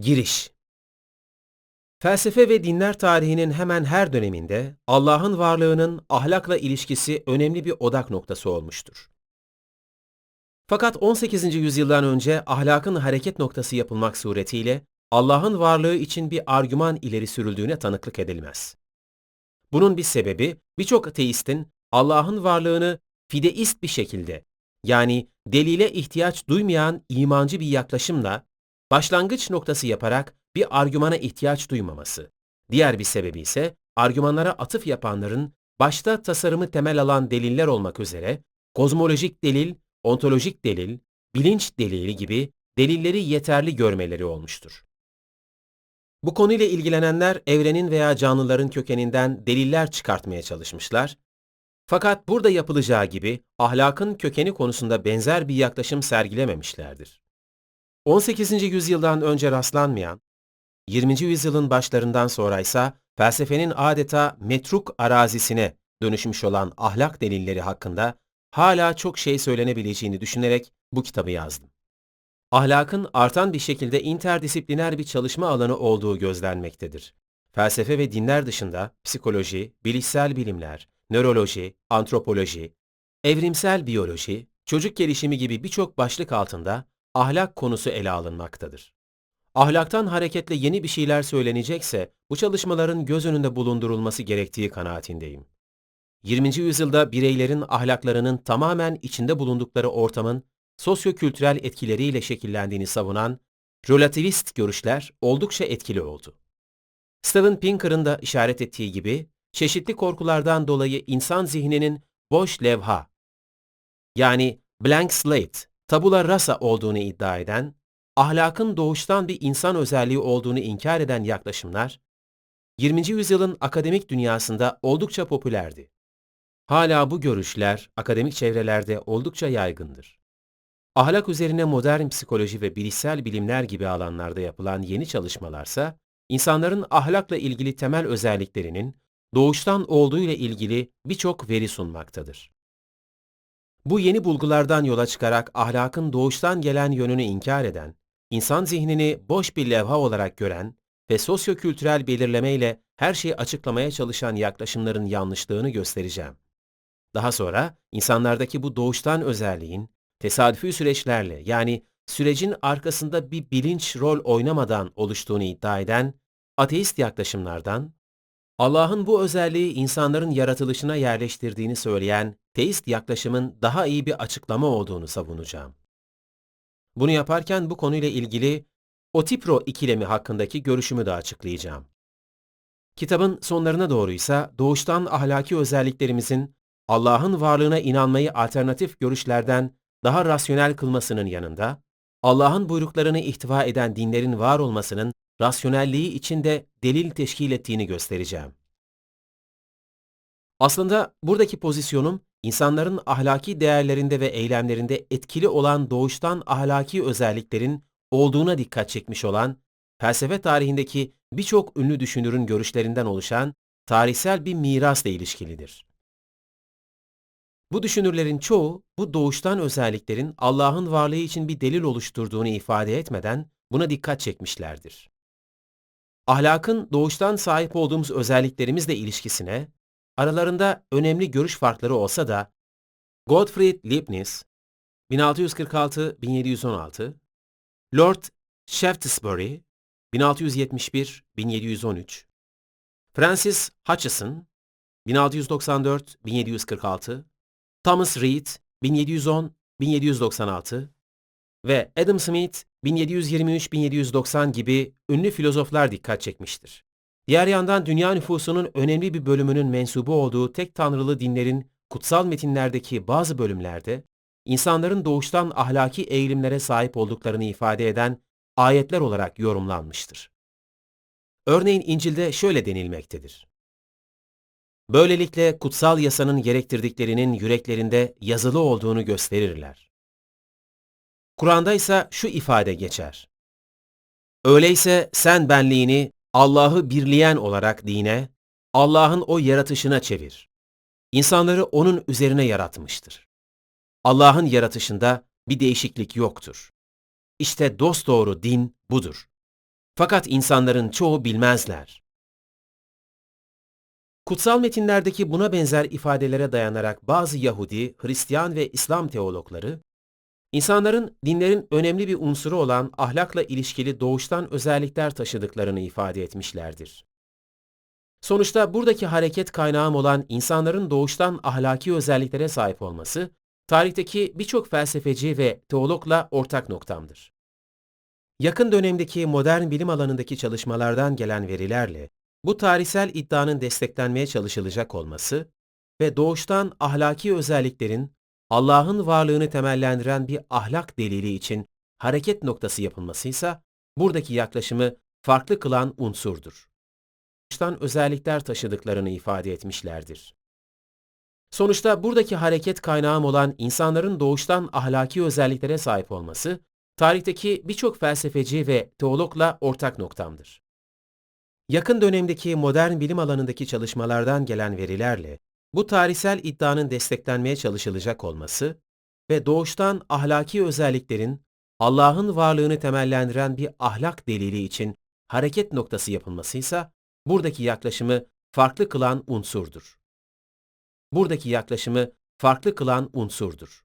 Giriş Felsefe ve dinler tarihinin hemen her döneminde Allah'ın varlığının ahlakla ilişkisi önemli bir odak noktası olmuştur. Fakat 18. yüzyıldan önce ahlakın hareket noktası yapılmak suretiyle Allah'ın varlığı için bir argüman ileri sürüldüğüne tanıklık edilmez. Bunun bir sebebi birçok ateistin Allah'ın varlığını fideist bir şekilde yani delile ihtiyaç duymayan imancı bir yaklaşımla başlangıç noktası yaparak bir argümana ihtiyaç duymaması. Diğer bir sebebi ise argümanlara atıf yapanların başta tasarımı temel alan deliller olmak üzere kozmolojik delil, ontolojik delil, bilinç delili gibi delilleri yeterli görmeleri olmuştur. Bu konuyla ilgilenenler evrenin veya canlıların kökeninden deliller çıkartmaya çalışmışlar. Fakat burada yapılacağı gibi ahlakın kökeni konusunda benzer bir yaklaşım sergilememişlerdir. 18. yüzyıldan önce rastlanmayan, 20. yüzyılın başlarından sonra ise felsefenin adeta metruk arazisine dönüşmüş olan ahlak delilleri hakkında hala çok şey söylenebileceğini düşünerek bu kitabı yazdım. Ahlakın artan bir şekilde interdisipliner bir çalışma alanı olduğu gözlenmektedir. Felsefe ve dinler dışında psikoloji, bilişsel bilimler, nöroloji, antropoloji, evrimsel biyoloji, çocuk gelişimi gibi birçok başlık altında ahlak konusu ele alınmaktadır. Ahlaktan hareketle yeni bir şeyler söylenecekse bu çalışmaların göz önünde bulundurulması gerektiği kanaatindeyim. 20. yüzyılda bireylerin ahlaklarının tamamen içinde bulundukları ortamın sosyokültürel etkileriyle şekillendiğini savunan relativist görüşler oldukça etkili oldu. Steven Pinker'ın da işaret ettiği gibi çeşitli korkulardan dolayı insan zihninin boş levha yani blank slate, tabula rasa olduğunu iddia eden, ahlakın doğuştan bir insan özelliği olduğunu inkar eden yaklaşımlar 20. yüzyılın akademik dünyasında oldukça popülerdi. Hala bu görüşler akademik çevrelerde oldukça yaygındır. Ahlak üzerine modern psikoloji ve bilişsel bilimler gibi alanlarda yapılan yeni çalışmalarsa, insanların ahlakla ilgili temel özelliklerinin doğuştan olduğu ile ilgili birçok veri sunmaktadır. Bu yeni bulgulardan yola çıkarak ahlakın doğuştan gelen yönünü inkar eden, insan zihnini boş bir levha olarak gören ve sosyokültürel belirlemeyle her şeyi açıklamaya çalışan yaklaşımların yanlışlığını göstereceğim. Daha sonra insanlardaki bu doğuştan özelliğin tesadüfi süreçlerle yani sürecin arkasında bir bilinç rol oynamadan oluştuğunu iddia eden ateist yaklaşımlardan, Allah'ın bu özelliği insanların yaratılışına yerleştirdiğini söyleyen teist yaklaşımın daha iyi bir açıklama olduğunu savunacağım. Bunu yaparken bu konuyla ilgili Otipro ikilemi hakkındaki görüşümü de açıklayacağım. Kitabın sonlarına doğru ise doğuştan ahlaki özelliklerimizin Allah'ın varlığına inanmayı alternatif görüşlerden daha rasyonel kılmasının yanında, Allah'ın buyruklarını ihtiva eden dinlerin var olmasının rasyonelliği içinde delil teşkil ettiğini göstereceğim. Aslında buradaki pozisyonum, insanların ahlaki değerlerinde ve eylemlerinde etkili olan doğuştan ahlaki özelliklerin olduğuna dikkat çekmiş olan, felsefe tarihindeki birçok ünlü düşünürün görüşlerinden oluşan tarihsel bir mirasla ilişkilidir. Bu düşünürlerin çoğu bu doğuştan özelliklerin Allah'ın varlığı için bir delil oluşturduğunu ifade etmeden buna dikkat çekmişlerdir. Ahlakın doğuştan sahip olduğumuz özelliklerimizle ilişkisine aralarında önemli görüş farkları olsa da Gottfried Leibniz 1646-1716, Lord Shaftesbury 1671-1713, Francis Hutcheson 1694-1746, Thomas Reid 1710-1796 ve Adam Smith 1723-1790 gibi ünlü filozoflar dikkat çekmiştir. Diğer yandan dünya nüfusunun önemli bir bölümünün mensubu olduğu tek tanrılı dinlerin kutsal metinlerdeki bazı bölümlerde insanların doğuştan ahlaki eğilimlere sahip olduklarını ifade eden ayetler olarak yorumlanmıştır. Örneğin İncil'de şöyle denilmektedir. Böylelikle kutsal yasanın gerektirdiklerinin yüreklerinde yazılı olduğunu gösterirler. Kur'an'da ise şu ifade geçer. Öyleyse sen benliğini Allah'ı birleyen olarak dine, Allah'ın o yaratışına çevir. İnsanları onun üzerine yaratmıştır. Allah'ın yaratışında bir değişiklik yoktur. İşte dosdoğru din budur. Fakat insanların çoğu bilmezler. Kutsal metinlerdeki buna benzer ifadelere dayanarak bazı Yahudi, Hristiyan ve İslam teologları, insanların dinlerin önemli bir unsuru olan ahlakla ilişkili doğuştan özellikler taşıdıklarını ifade etmişlerdir. Sonuçta buradaki hareket kaynağım olan insanların doğuştan ahlaki özelliklere sahip olması, tarihteki birçok felsefeci ve teologla ortak noktamdır. Yakın dönemdeki modern bilim alanındaki çalışmalardan gelen verilerle bu tarihsel iddianın desteklenmeye çalışılacak olması ve doğuştan ahlaki özelliklerin Allah'ın varlığını temellendiren bir ahlak delili için hareket noktası yapılmasıysa buradaki yaklaşımı farklı kılan unsurdur. Doğuştan özellikler taşıdıklarını ifade etmişlerdir. Sonuçta buradaki hareket kaynağım olan insanların doğuştan ahlaki özelliklere sahip olması, tarihteki birçok felsefeci ve teologla ortak noktamdır. Yakın dönemdeki modern bilim alanındaki çalışmalardan gelen verilerle bu tarihsel iddianın desteklenmeye çalışılacak olması ve doğuştan ahlaki özelliklerin Allah'ın varlığını temellendiren bir ahlak delili için hareket noktası yapılmasıysa buradaki yaklaşımı farklı kılan unsurdur. Buradaki yaklaşımı farklı kılan unsurdur.